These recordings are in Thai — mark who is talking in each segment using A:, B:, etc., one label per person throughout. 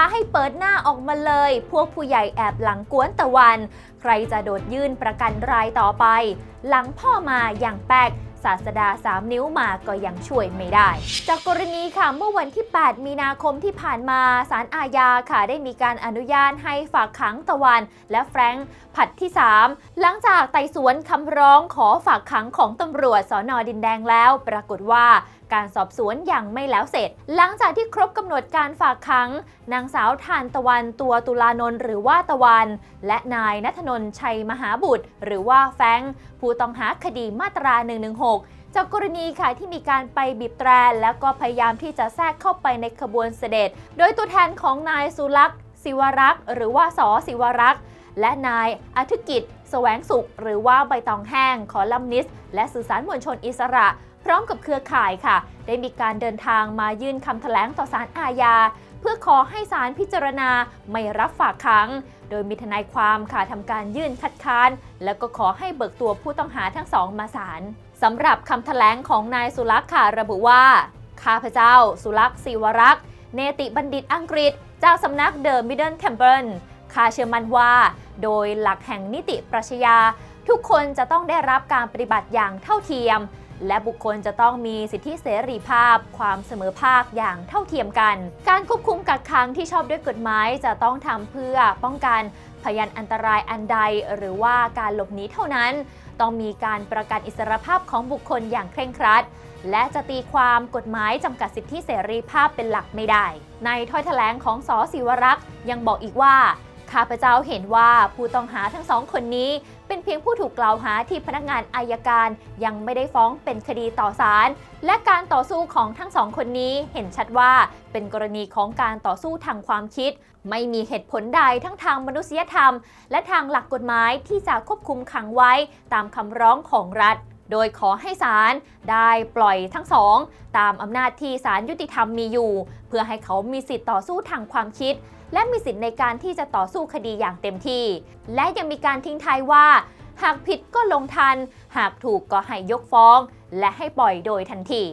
A: าให้เปิดหน้าออกมาเลย พวกผู้ใหญ่แอบหลังกวนตะวัน ใครจะโดดยื่นประกันรายต่อไป หลังพ่อมาอย่างแปกศาสดา 3 นิ้วมาก็ยังช่วยไม่ได้ จากกรณีค่ะเมื่อวันที่ 8 มีนาคมที่ผ่านมาศาลอาญาค่ะได้มีการอนุญาตให้ฝากขังตะวัน และแฟรงค์ผัดที่ 3 หลังจากไต่สวนคำร้องขอฝากขังของตำรวจสอนอดินแดงแล้ว ปรากฏว่า การสอบสวนยังไม่แล้วเสร็จ หลังจากที่ครบกำหนดการฝากขังนางสาวทานตะวันตัวตุลานนท์หรือว่าตะวัน และนายนัทนนท์ชัยมหาบุตร หรือว่าแฟงผู้ต้องหาคดีมาตรา 116จากกรณีค่ะที่มีการไปบีบแตรแล้วก็พยายามที่จะแทรกเข้าไปในขบวนเสด็จ โดยตัวแทนของนายสุลักษ์ศิวรักษ์ หรือว่าสอศิวรักษ์ และนายอธิกิจ แสวงสุข หรือว่าใบตองแห้งคอลัมนิส และสื่อสารมวลชนอิสระ ร้อมกับเครือข่ายค่ะ ได้มีการเดินทางมายื่นคำแถลงต่อศาลอาญา เพื่อขอให้ศาลพิจารณาไม่รับฝากขัง โดยมีทนายความค่ะทำการยื่นคัดค้าน แล้วก็ขอให้เบิกตัวผู้ต้องหาทั้งสองมาศาลสำหรับคำแถลงของนายสุลักษ์ค่ะระบุว่าข้าพเจ้า สุลักษ์ศิวรักษ์เนติบัณฑิตอังกฤษ เจ้าสำนักเดอะมิดเดิลเทมเพิลข้าเชื่อมั่นว่า โดยหลักแห่งนิติปรัชญา ทุกคนจะต้องได้รับการปฏิบัติอย่างเท่าเทียม และบุคคลจะต้องมีสิทธิเสรีภาพ ความเสมอภาคอย่างเท่าเทียมกัน การควบคุมกักขังที่ชอบด้วยกฎหมายจะต้องทำเพื่อป้องกันพยานอันตรายอันใด หรือว่าการหลบหนีเท่านั้น ต้องมีการประกันอิสรภาพของบุคคลอย่างเคร่งครัด และจะตีความกฎหมายจำกัดสิทธิเสรีภาพเป็นหลักไม่ได้ ในถ้อยแถลงของสอศิวรักษ์ยังบอกอีกว่า ข้าพเจ้าเห็นว่าผู้ต้องหาทั้งสองคนนี้ เป็นเพียงผู้ถูกกล่าวหาที่พนักงานอายการยังไม่ได้ฟ้องเป็นคดีต่อศาลและการต่อสู้ของทั้งสองคนนี้เห็นชัดว่าเป็นกรณีของการต่อสู้ทางความคิด ไม่มีเหตุผลใดทั้งทางมนุษยธรรม และทางหลักกฎหมายที่จะควบคุมขังไว้ตามคำร้องของรัฐ โดยขอให้ศาลได้ปล่อยทั้งสอง ตามอำนาจที่ศาลยุติธรรมมีอยู่ เพื่อให้เขามีสิทธิ์ต่อสู้ทางความคิด และมีสิทธิ์ในการที่จะต่อสู้คดีอย่างเต็มที่ และยังมีการทิ้งท้ายว่า หากผิดก็ลงทัน หากถูกก็ให้ยกฟ้อง และให้ปล่อยโดยทันที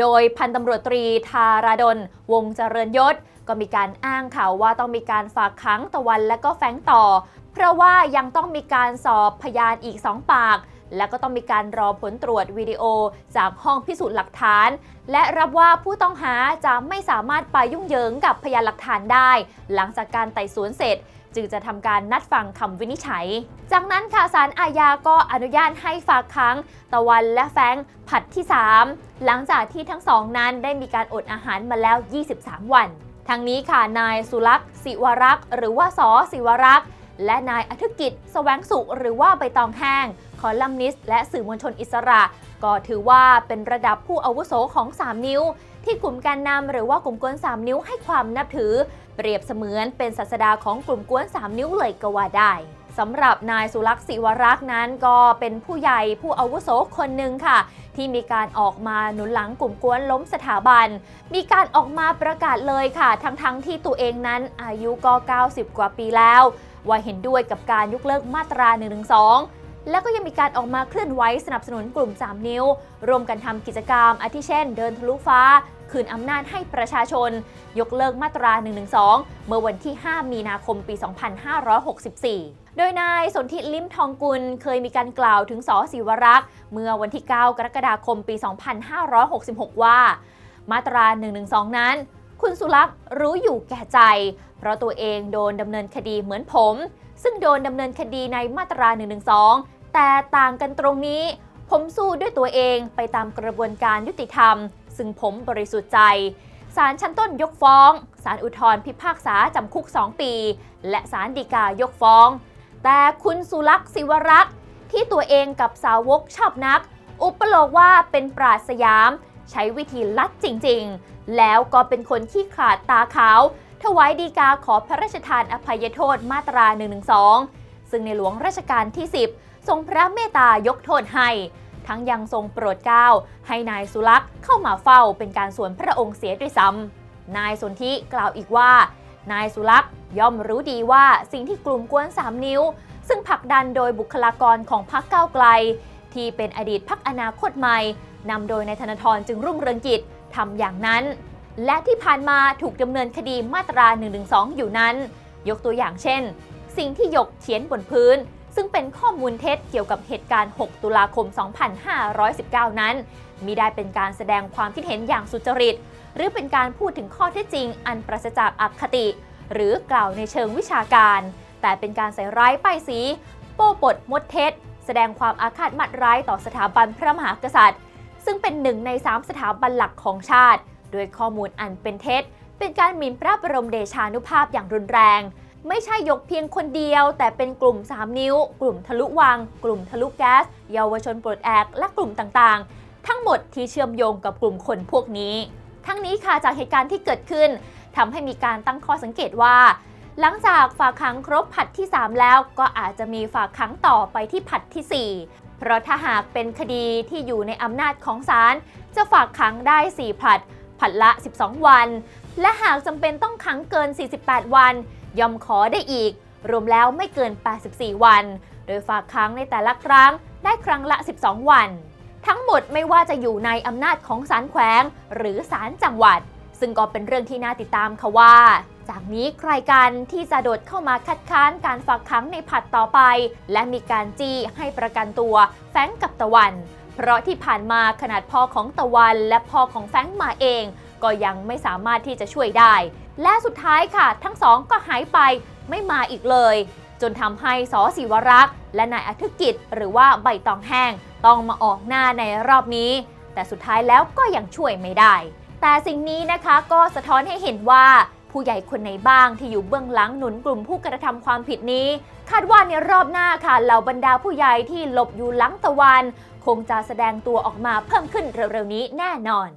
A: โดยพันตำรวจตรีธาราดล วงเจริญยศ ก็มีการอ้างข่าวว่าต้องมีการฝากขังตะวันและก็แฟรงต่อ เพราะว่ายังต้องมีการสอบพยานอีก2ปาก และก็ต้องมีการรอผลตรวจวิดีโอจากห้องพิสูจน์หลักฐาน และรับว่าผู้ต้องหาจะไม่สามารถไปยุ่งเหยิงกับพยานหลักฐานได้ หลังจากการไต่สวนเสร็จ จึงจะทำการนัดฟังคำวินิจฉัย จากนั้นค่ะศาลอาญาก็อนุญาตให้ฝากขัง ตะวันและแฟงผัดที่ 3 หลังจากที่ทั้งสองนั้นได้มีการอดอาหารมาแล้ว 23 วันทั้งนี้ค่ะนายสุลักษ์ศิวรักษ์หรือว่าสอศิวรักษ์ และนายอธิกิจแสวงสุขหรือว่าใบตองแห้ง คอลัมนิสต์และสื่อมวลชนอิสระ ก็ถือว่าเป็นระดับผู้อาวุโสของ 3 นิ้ว ที่กลุ่มการนำหรือว่ากลุ่มกวน 3 นิ้วให้ความนับถือ เปรียบเสมือนเป็นศาสดาของกลุ่มกวน 3 นิ้วเลยก็ว่าได้สำหรับนายสุลักษ์ศิวรักษ์นั้นก็เป็นผู้ใหญ่ผู้อาวุโสคนหนึ่งค่ะ ที่มีการออกมาหนุนหลังกลุ่มกวนล้มสถาบัน มีการออกมาประกาศเลยค่ะ ทั้งๆทที่ตัวเองนั้นอายุก็ 90 กว่าปีแล้ว ว่าเห็นด้วยกับการยกเลิกมาตรา1นึแล้วก็ยังมีการออกมาเคลื่อนไหวสนับสนุนกลุ่ม 3 นิ้ว รวมกันทำกิจกรรมอาทิเช่น เดินทะลุฟ้า คืนอำนาจให้ประชาชน ยกเลิกมาตรา 112 เมื่อวันที่ 5 มีนาคมปี 2564โดยนายสนธิลิ้มทองกุลเคยมีการกล่าวถึงสอศิวรักษ์ เมื่อวันที่ 9 กรกฎาคมปี 2566 ว่า มาตรา 112 นั้น คุณสุลักษ์รู้อยู่แก่ใจ เพราะตัวเองโดนดำเนินคดีเหมือนผม ซึ่งโดนดำเนินคดีในมาตรา 112 แต่ต่างกันตรงนี้ ผมสู้ด้วยตัวเองไปตามกระบวนการยุติธรรม ซึ่งผมบริสุทธิ์ใจศาลชั้นต้นยกฟ้องศาลอุทธรณ์พิพากษาจำคุก 2 ปี และศาลฎีกายกฟ้อง แต่คุณสุลักษ์ศิวรักษ์ที่ตัวเองกับสาวกชอบนัก อุปโลกว่าเป็นปราชญ์สยาม ใช้วิธีลัดจริงๆ แล้วก็เป็นคนขี้ขลาดตาขาว ถวายดีกาขอพระราชทานอภัยโทษมาตรา 112 ซึ่งในหลวงรัชกาลที่ 10 ทรงพระเมตตายกโทษให้ ทั้งยังทรงโปรดเกล้าให้นายสุลักษ์เข้ามาเฝ้าเป็นการส่วนพระองค์เสียด้วยซ้ำนายสนธิกล่าวอีกว่า นายสุลักษ์ย่อมรู้ดีว่าสิ่งที่กลุ่มกวน3นิ้ว ซึ่งผลักดันโดยบุคลากรของพรรคก้าวไกล ที่เป็นอดีตพรรคอนาคตใหม่ นำโดยนายธนทรจึงรุ่งเรืองกิจทำอย่างนั้น และที่ผ่านมาถูกดำเนินคดีมาตรา 112 อยู่นั้น ยกตัวอย่างเช่น สิ่งที่หยกเขียนบนพื้น ซึ่งเป็นข้อมูลเท็จเกี่ยวกับเหตุการณ์ 6 ตุลาคม 2519 นั้นมิได้เป็นการแสดงความคิดเห็นอย่างสุจริต หรือเป็นการพูดถึงข้อเท็จจริง อันปราศจากอคติ หรือกล่าวในเชิงวิชาการ แต่เป็นการใส่ร้ายป้ายสี โป้ปดมดเท็จ แสดงความอาฆาตมัดร้ายต่อสถาบันพระมหากษัตริย์ ซึ่งเป็นหนึ่งในสามสถาบันหลักของชาติ โดยข้อมูลอันเป็นเท็จ เป็นการหมิ่นพระบรมเดชานุภาพอย่างรุนแรง ไม่ใช่ยกเพียงคนเดียว แต่เป็นกลุ่ม 3 นิ้ว กลุ่มทะลุวัง กลุ่มทะลุแก๊ส เยาวชนปลดแอกและกลุ่มต่างๆ ทั้งหมดที่เชื่อมโยงกับกลุ่มคนพวกนี้ ทั้งนี้ค่ะจากเหตุการณ์ที่เกิดขึ้นทำให้มีการตั้งข้อสังเกตว่าหลังจากฝากขังครบผัดที่ 3 แล้วก็อาจจะมีฝากขังต่อไปที่ผัดทีสี่4 เพราะถ้าหากเป็นคดีที่อยู่ในอำนาจของศาลจะฝากขังได้ 4 ผลัดผลัดละ 12 วัน และหากจำเป็นต้องขังเกิน 48 วัน ย่อมขอได้อีก รวมแล้วไม่เกิน 84 วัน โดยฝากขังในแต่ละครั้งได้ครั้งละ 12 วัน ทั้งหมดไม่ว่าจะอยู่ในอำนาจของศาลแขวง หรือศาลจังหวัด ซึ่งก็เป็นเรื่องที่น่าติดตามค่ะว่า จากนี้ใครกันที่จะโดดเข้ามาคัดค้านการฝากขังในผัดต่อไป และมีการจี้ให้ประกันตัวแฟงกับตะวัน เพราะที่ผ่านมาขนาดพ่อของตะวันและพ่อของแฟงมาเอง ก็ยังไม่สามารถที่จะช่วยได้ และสุดท้ายค่ะ ทั้งสองก็หายไปไม่มาอีกเลย จนทำให้สอศิวรักษ์และนายอธิกิจหรือว่าใบตองแห้งต้องมาออกหน้าในรอบนี้ แต่สุดท้ายแล้วก็ยังช่วยไม่ได้ แต่สิ่งนี้นะคะก็สะท้อนให้เห็นว่าผู้ใหญ่คนไหนบ้างที่อยู่เบื้องหลังหนุนกลุ่มผู้กระทำความผิดนี้ คาดว่าในรอบหน้าค่ะเหล่าบรรดาผู้ใหญ่ที่หลบอยู่หลังตะวัน คงจะแสดงตัวออกมาเพิ่มขึ้นเร็วๆนี้แน่นอน